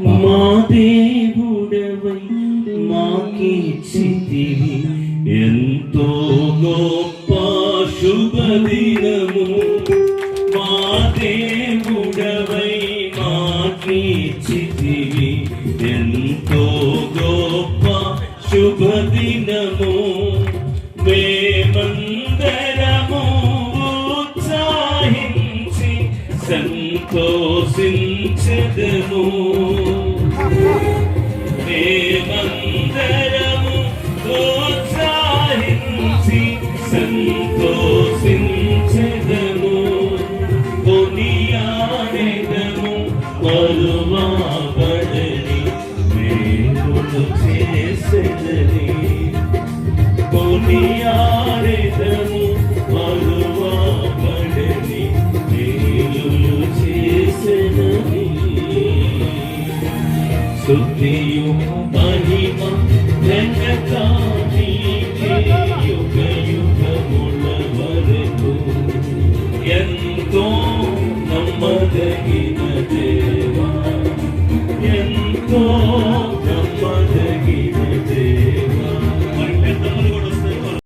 మా దేవుడవై మాకిచ్చితివి. ఎంతో గొప్ప శుభదినము. మా దేవుడవై మాకిచ్చితివి. ఎంతో గొప్ప శుభదినము. మేమందరము సంతోషించదము మేమందరము ప్రోత్సాహించి సంతోషించదము కొనియాడెదము పరువాబడని మేమును చేసెదని. కొనియాడెదము స్తుతియు మహిమ ఘనతా నీకే యుగ యుగముల వరకు. ఎంతో